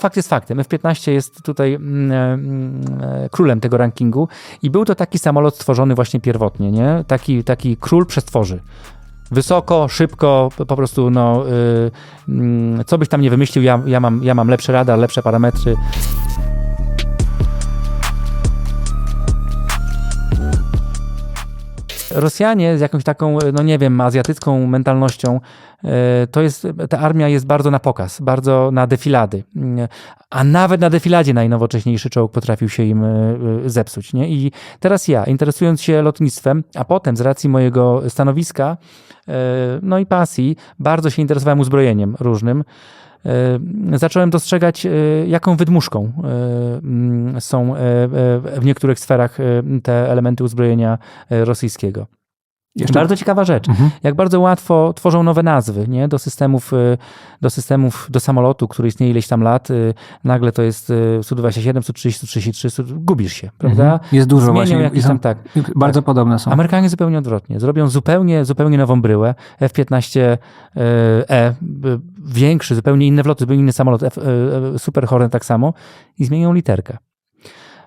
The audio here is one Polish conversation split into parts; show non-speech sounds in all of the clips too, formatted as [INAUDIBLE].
Fakt jest faktem. F-15 jest tutaj mm, e, królem tego rankingu i był to taki samolot stworzony właśnie pierwotnie, nie? Taki, taki król przestworzy. Wysoko, szybko, po prostu no, y, mm, co byś tam nie wymyślił, ja, ja, mam, ja mam lepszy radar, lepsze parametry. Rosjanie z jakąś taką, no nie wiem, azjatycką mentalnością, e, to jest, ta armia jest bardzo na pokaz, bardzo na defilady. Mm, A nawet na defiladzie najnowocześniejszy czołg potrafił się im e, e, zepsuć. Nie? I teraz ja, interesując się lotnictwem, a potem z racji mojego stanowiska, e, no i pasji, bardzo się interesowałem uzbrojeniem różnym. E, Zacząłem dostrzegać, e, jaką wydmuszką e, są e, e, w niektórych sferach e, te elementy uzbrojenia e, rosyjskiego. Jeszcze- Bardzo ciekawa rzecz. Mhm. Jak bardzo łatwo tworzą nowe nazwy nie? Do, systemów, y, do systemów, do samolotu, który istnieje ileś tam lat. y, Nagle to jest y, Su-27, Su-30, Su-33, Su- gubisz się, prawda? Mhm. Jest dużo Zmienią właśnie. jakieś tam, tak. Bardzo podobne są. Amerykanie zupełnie odwrotnie. Zrobią zupełnie, zupełnie nową bryłę. F-15E, e, b- większy, zupełnie inny wlot, zupełnie inny samolot. F, e, Super Hornet tak samo. I zmienią literkę.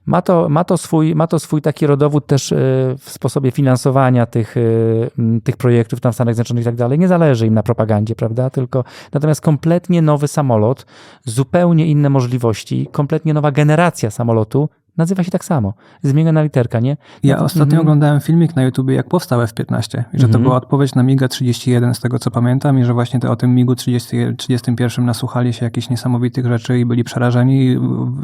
Ma to, ma, to swój, ma to swój taki rodowód też e, w sposobie finansowania tych, e, tych projektów tam w Stanach Zjednoczonych i tak dalej. Nie zależy im na propagandzie, prawda? Tylko natomiast kompletnie nowy samolot, zupełnie inne możliwości, kompletnie nowa generacja samolotu nazywa się tak samo. Zmieniona literka, nie? Ja No to- ostatnio mhm. oglądałem filmik na YouTubie, jak powstał F-15 i że to Mhm. była odpowiedź na MiGa 31, z tego co pamiętam, i że właśnie te, o tym MiGu 30, 31 nasłuchali się jakichś niesamowitych rzeczy i byli przerażeni i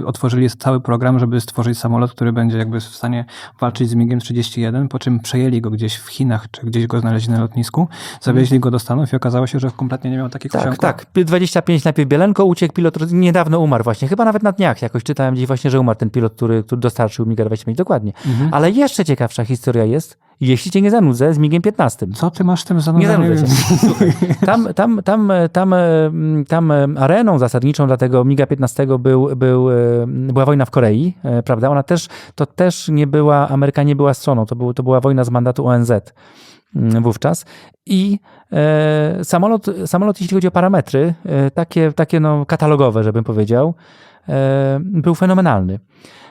otworzyli cały program, żeby stworzyć samolot, który będzie jakby w stanie walczyć z MiGiem 31, po czym przejęli go gdzieś w Chinach, czy gdzieś go znaleźli na lotnisku, zawieźli go do Stanów i okazało się, że kompletnie nie miał takich Tak, osiągów. tak. 25 najpierw Bielenko, uciekł pilot, niedawno umarł właśnie, chyba nawet na dniach jakoś czytałem gdzieś właśnie, że umarł ten pilot, który, który dostarczył MiGa 25, dokładnie. Mhm. Ale jeszcze ciekawsza historia jest, jeśli cię nie zanudzę, z MiGiem 15. Co ty masz z tym Nie zanudzeniem? zanudzę się. [LAUGHS] Słuchaj, tam, tam, tam, tam, tam areną zasadniczą dla tego MiGa 15 był, był, była wojna w Korei, e, prawda? Ona też, to też nie była, Ameryka nie była stroną, to, był, to była wojna z mandatu ONZ mm, wówczas. I e, samolot, samolot, jeśli chodzi o parametry, e, takie, takie no, katalogowe, żebym powiedział, e, był fenomenalny.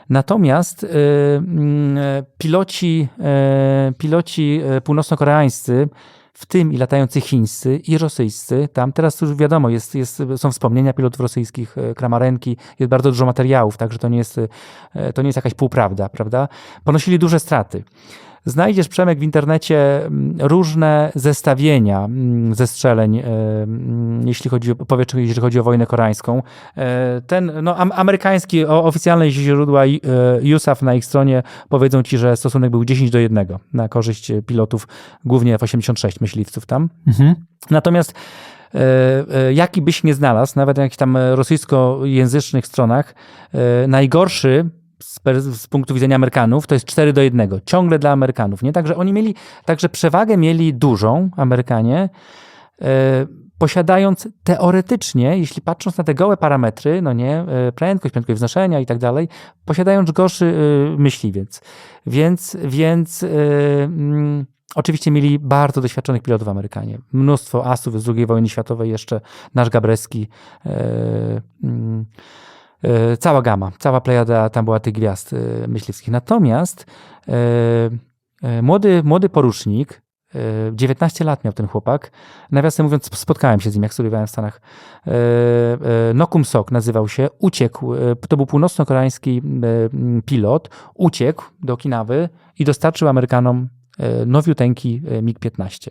Natomiast e, mm, e, piloci, e, piloci e, północno-koreańscy, w tym i latający chińscy i rosyjscy, tam teraz już wiadomo, jest, jest, są wspomnienia pilotów rosyjskich, Kramarenki, jest bardzo dużo materiałów, także to nie jest, to nie jest jakaś półprawda, prawda? Ponosili duże straty. Znajdziesz, Przemek, w internecie mm, różne zestawienia mm, zestrzeleń, e, mm, jeśli chodzi o, powiedzmy, jeżeli chodzi o wojnę koreańską. E, Ten, no, am, amerykański, oficjalne źródła e, USAF na ich stronie powiedzą ci, że stosunek był 10 do 1 na korzyść pilotów, głównie F-86 myśliwców tam. Mhm. Natomiast e, e, jaki byś nie znalazł, nawet na jakichś tam e, rosyjskojęzycznych stronach, e, najgorszy z, z punktu widzenia Amerykanów to jest 4 do 1. Ciągle dla Amerykanów. Nie? Także oni mieli, także przewagę mieli dużą, Amerykanie, e, posiadając teoretycznie, jeśli patrząc na te gołe parametry, no nie, e, prędkość, prędkość wznoszenia i tak dalej, posiadając gorszy e, myśliwiec. Więc, więc mm, oczywiście mieli bardzo doświadczonych pilotów Amerykanie. Mnóstwo asów z II wojny światowej, jeszcze nasz Gabreski, mm, cała gama, cała plejada tam była tych gwiazd e, myśliwskich. Natomiast e, e, młody, młody porucznik, e, 19 lat miał ten chłopak. Nawiasem mówiąc, spotkałem się z nim, jak studiowałem w Stanach. E, e, Nokum Sok nazywał się, uciekł. e, To był północno-koreański e, pilot. Uciekł do Okinawy i dostarczył Amerykanom e, nowiuteńki e, MiG-15.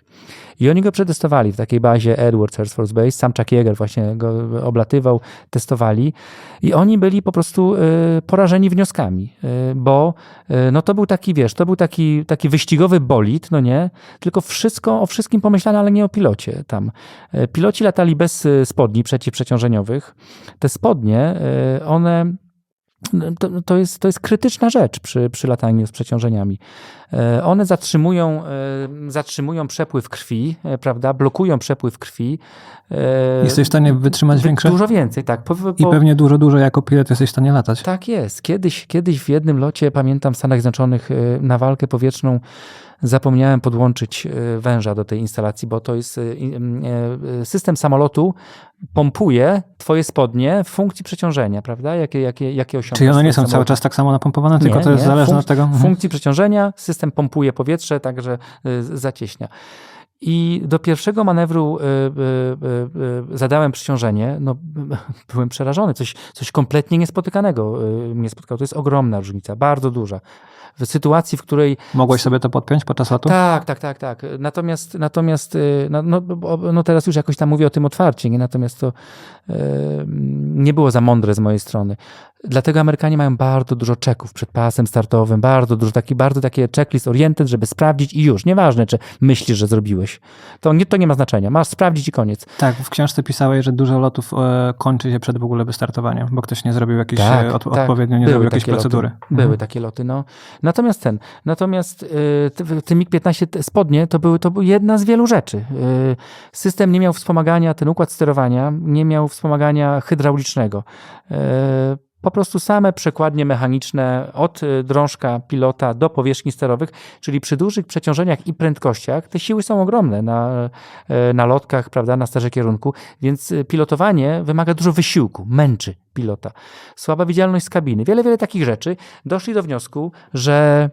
I oni go przetestowali w takiej bazie Edwards Air Force Base. Sam Chuck Yeager właśnie go oblatywał, testowali. I oni byli po prostu e, porażeni wnioskami, e, bo e, no to był taki, wiesz, to był taki, taki wyścigowy bolid, no nie? Tylko wszystko, o wszystkim pomyślano, ale nie o pilocie tam. E, Piloci latali bez e, spodni przeciwprzeciążeniowych. Te spodnie, e, one to, to, jest, to jest krytyczna rzecz przy, przy lataniu z przeciążeniami. E, One zatrzymują, e, zatrzymują przepływ krwi, e, prawda? Blokują przepływ krwi. Jesteś w stanie wytrzymać wy- większe? Dużo więcej, tak. Po, po, I pewnie dużo, dużo jako pilot jesteś w stanie latać. tak jest. Kiedyś, kiedyś w jednym locie, pamiętam w Stanach Zjednoczonych, na walkę powietrzną zapomniałem podłączyć e, węża do tej instalacji, bo to jest e, e, system samolotu pompuje twoje spodnie w funkcji przeciążenia, prawda? Jakie, jakie, jakie osiągasz Czyli one nie są cały samolotem. czas tak samo napompowane, tylko Nie, to jest nie. zależne Funk- od tego? W Mhm. funkcji przeciążenia system pompuje powietrze, także zacieśnia. I do pierwszego manewru y, y, y, zadałem przyciążenie. No, [LAUGHS] byłem przerażony. Coś, coś kompletnie niespotykanego mnie spotkało. To jest ogromna różnica, bardzo duża. W sytuacji, w której Mogłeś sobie to podpiąć podczas lotu? tak, tak, tak, tak. Natomiast, natomiast y, no, no, no teraz już jakoś tam mówię o tym otwarcie, nie? natomiast to y, nie było za mądre z mojej strony. Dlatego Amerykanie mają bardzo dużo czeków przed pasem startowym, bardzo dużo, taki, bardzo takie checklist oriented, żeby sprawdzić i już. Nieważne, czy myślisz, że zrobiłeś. To nie, to nie ma znaczenia. Masz sprawdzić i koniec. Tak, w książce pisałeś, że dużo lotów e, kończy się przed w ogóle wystartowaniem, bo ktoś nie zrobił jakiejś, e, od, odpowiednio nie były zrobił jakiejś procedury. Loty. Były Mhm. takie loty, no. Natomiast ten, natomiast y, te- te MiG-15 te spodnie to były, to były jedna z wielu rzeczy. Y, system nie miał wspomagania, ten układ sterowania nie miał wspomagania hydraulicznego. Y, po prostu same przekładnie mechaniczne od y, drążka pilota do powierzchni sterowych, czyli przy dużych przeciążeniach i prędkościach te siły są ogromne na, y, na lotkach, prawda, na sterze kierunku, więc y, pilotowanie wymaga dużo wysiłku, męczy pilota. Słaba widzialność z kabiny, wiele, wiele takich rzeczy, doszli do wniosku, że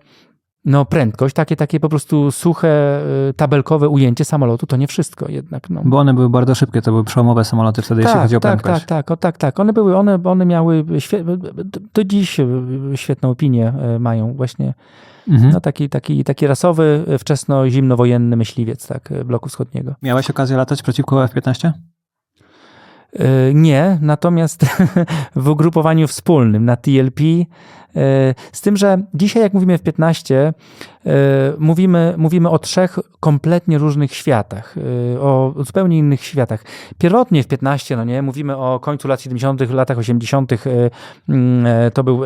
no prędkość, takie, takie po prostu suche, y, tabelkowe ujęcie samolotu to nie wszystko jednak. No. Bo one były bardzo szybkie, to były przełomowe samoloty wtedy, jeśli chodzi o tak, prędkość. tak, tak, o, tak, tak. One były, one, one miały, do dziś y, świetną opinię y, mają właśnie Mhm. no, taki, taki, taki rasowy, wczesno-zimnowojenny myśliwiec tak, bloku wschodniego. Miałeś okazję latać przeciwko F-15? E, Nie, natomiast [LAUGHS] w ugrupowaniu wspólnym na TLP, E, z tym, że dzisiaj, jak mówimy w 15, e, mówimy, mówimy o trzech kompletnie różnych światach, e, o zupełnie innych światach. Pierwotnie w 15, no nie, mówimy o końcu lat 70., latach 80., mm, to był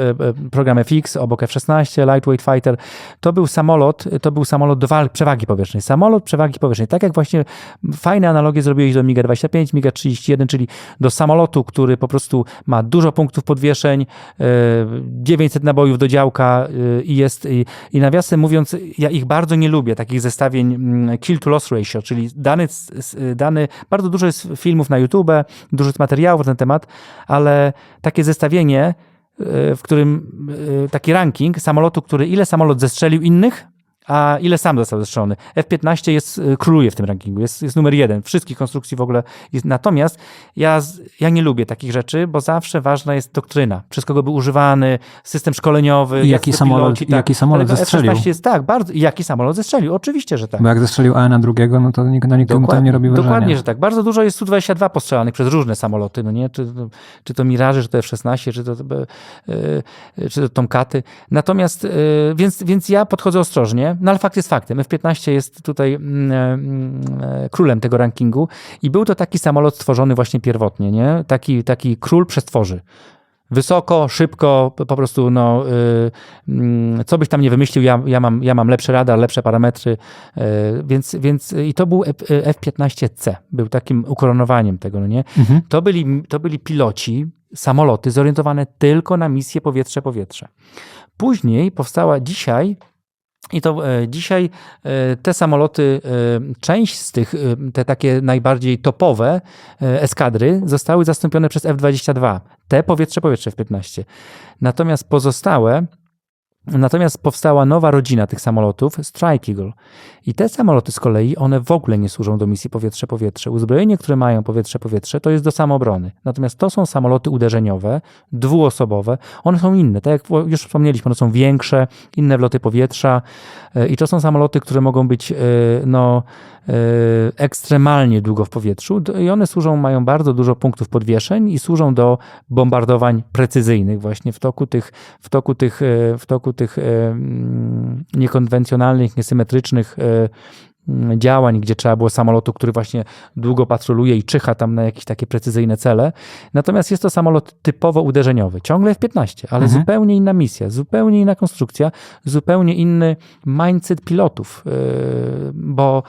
program FX, obok F-16, Lightweight Fighter, to był samolot, to był samolot do walk, przewagi powietrznej, samolot przewagi powietrznej, tak jak właśnie fajne analogie zrobiłeś do MiG-25, MiG-31, czyli do samolotu, który po prostu ma dużo punktów podwieszeń, 900 500 nabojów do działka y, i jest, i, i nawiasem mówiąc, ja ich bardzo nie lubię, takich zestawień mm, kill to loss ratio, czyli dany, dany bardzo dużo jest filmów na YouTube, dużo jest materiałów na ten temat, ale takie zestawienie, y, w którym taki ranking samolotu, który ile samolot zestrzelił innych, a ile sam został zestrzelony. F-15 jest, y, króluje w tym rankingu, jest, jest numer jeden. Wszystkich konstrukcji w ogóle. Jest. Natomiast ja, ja nie lubię takich rzeczy, bo zawsze ważna jest doktryna. Przez kogo był używany, system szkoleniowy, I jaki samolot- piloci, i jaki samolot zestrzelił. F-16 jest tak, bardzo. Jaki samolot zestrzelił? Oczywiście, że tak. Bo jak zestrzelił A na drugiego, no to nikt na nikomu to nie robi wrażenia. Dokładnie, że tak. Bardzo dużo jest Su-22 postrzelanych przez różne samoloty, no nie? Czy, to- czy to Miraże, czy to F-16, czy to, e, czy to Tomkaty. Natomiast, e, więc, więc ja podchodzę ostrożnie, no ale fakt jest faktem. F-15 jest tutaj mm, mm, e, królem tego rankingu i był to taki samolot stworzony właśnie pierwotnie, nie? Taki, taki król przestworzy. Wysoko, szybko, po prostu, no, y, mm, co byś tam nie wymyślił, ja, ja, mam, ja mam lepszy radar, lepsze parametry, y, więc, więc i to był F- F-15C, był takim ukoronowaniem tego, no nie? Mhm. To byli, to byli piloci, samoloty zorientowane tylko na misję powietrze-powietrze. Później powstała dzisiaj i to e, dzisiaj e, te samoloty, e, część z tych, te takie najbardziej topowe eskadry zostały zastąpione przez F-22. Te powietrze-powietrze w 15. Natomiast pozostałe, natomiast powstała nowa rodzina tych samolotów, Strike Eagle. I te samoloty z kolei, one w ogóle nie służą do misji powietrze-powietrze. Uzbrojenie, które mają powietrze-powietrze, to jest do samoobrony. Natomiast to są samoloty uderzeniowe, dwuosobowe. One są inne, tak jak już wspomnieliśmy, one są większe, inne wloty powietrza e, i to są samoloty, które mogą być e, no, e, ekstremalnie długo w powietrzu i one służą, mają bardzo dużo punktów podwieszeń i służą do bombardowań precyzyjnych właśnie w toku tych, w toku tych, w toku tych e, mm, niekonwencjonalnych, niesymetrycznych e, mm, działań, gdzie trzeba było samolotu, który właśnie długo patroluje i czyha tam na jakieś takie precyzyjne cele. Natomiast jest to samolot typowo uderzeniowy, ciągle F-15, ale Mhm. zupełnie inna misja, zupełnie inna konstrukcja, zupełnie inny mindset pilotów, yy, bo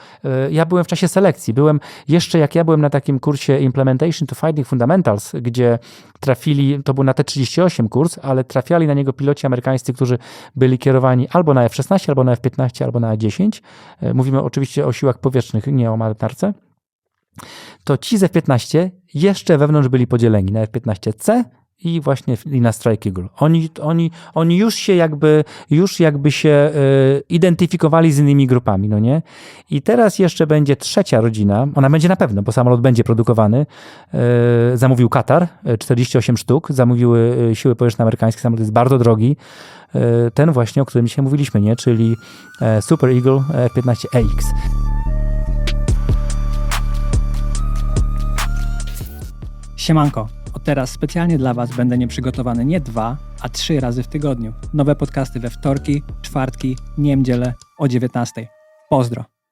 ja byłem w czasie selekcji, byłem jeszcze jak ja byłem na takim kursie Implementation to Fighting Fundamentals, gdzie trafili, to był na T-38 kurs, ale trafiali na niego piloci amerykańscy, którzy byli kierowani albo na F-16, albo na F-15, albo na A-10. E, Mówimy oczywiście o siłach powietrznych, nie o marynarce. To ci z F-15 jeszcze wewnątrz byli podzieleni na F-15C i właśnie i na Strike Eagle. Oni, oni, oni już się jakby, już jakby się e, identyfikowali z innymi grupami, no nie? I teraz jeszcze będzie trzecia rodzina, ona będzie na pewno, bo samolot będzie produkowany. E, zamówił Katar, e, 48 sztuk, zamówiły e, siły powietrzne amerykańskie, samolot jest bardzo drogi. E, ten właśnie, o którym dzisiaj mówiliśmy, nie? Czyli e, Super Eagle F-15EX. Siemanko, od teraz specjalnie dla Was będę nieprzygotowany nie dwa, a trzy razy w tygodniu. Nowe podcasty we wtorki, czwartki, niedzielę o 19. Pozdro.